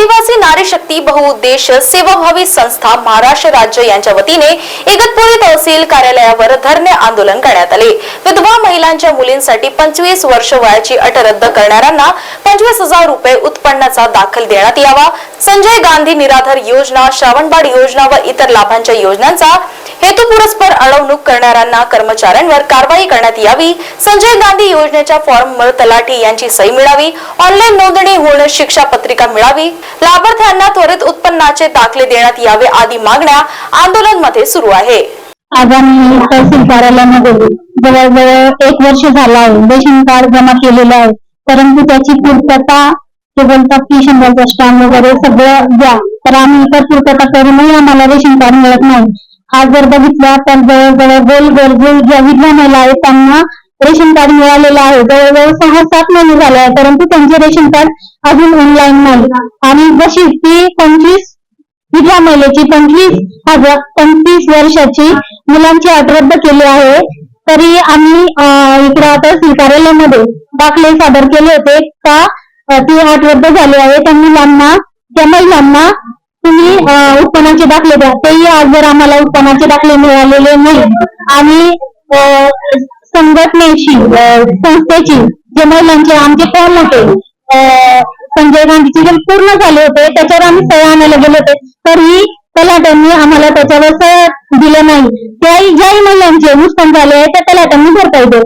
आदिवासी नारी शक्ती बहुउद्देश सेवाभावी संस्था महाराष्ट्र राज्य यांच्या वतीने इगतपुरी तहसील कार्यालयावर धरणे आंदोलन करण्यात आले. विधवा महिलांच्या मुलींसाठी पंचवीस वर्ष वयाची अट रद्द करणाऱ्यांना पंचवीस हजार रुपये उत्पन्नाचा दाखल देण्यात यावा. संजय गांधी निराधार योजना श्रावणबाड योजना व इतर लाभांच्या योजनांचा हेतुपुरस्पर अडवणूक करणाऱ्यांना कर्मचाऱ्यांवर कारवाई करण्यात यावी. संजय गांधी योजनेच्या फॉर्मवर तलाठी यांची सही मिळावी. ऑनलाईन नोंदणी होऊन शिक्षा पत्रिका मिळावी. लाभार्थ्यांना त्वरित उत्पन्नाचे दाखले देण्यात यावे आदी मागण्या आंदोलनमध्ये सुरू आहे. आज आम्ही तहसील कार्यालयामध्ये जवळजवळ एक वर्ष झालं आहे. रेशन कार्ड जमा केलेलं आहे. परंतु त्याची पूर्तता ते बोलतात की शंभरचा स्टॅम्प वगैरे सगळं द्या. तर आम्ही इतर पूर्तता करूनही आम्हाला रेशन कार्ड मिळत नाही. आज जर बघितलं तर जवळजवळ गोल गरजू ज्या विधवा महिला आहेत त्यांना रेशन कार्ड मिळालेलं आहे. जवळजवळ सहा सात महिने झाले आहे परंतु त्यांचे रेशन कार्ड अजून ऑनलाईन नाही. आणि जशी ती पंचवीस विधवा महिलेची पंचवीस हजार पंचवीस वर्षाची मुलांची अट रद्द केली आहे तरी आम्ही अं, इकडं तहसील कार्यालयामध्ये दाखले सादर केले होते का ती अट रद्द झाली आहे. त्या मुलांना त्या महिलांना तुम्ही उत्पन्नाचे दाखले द्या. ते आज जर आम्हाला उत्पन्नाचे दाखले मिळालेले नाही. आणि संघटनेशी संस्थेची जे महिलांचे आमचे फॉर्म होते संजय गांधीचे जे पूर्ण झाले होते त्याच्यावर आम्ही सह्या आणायला गेले होते. तरीही तलाट्यांनी आम्हाला त्याच्यावर सह्या दिल्या नाही. त्याही ज्याही महिलांचे नुकसान झाले आहे त्या तलाट्यांनी भरपाई दे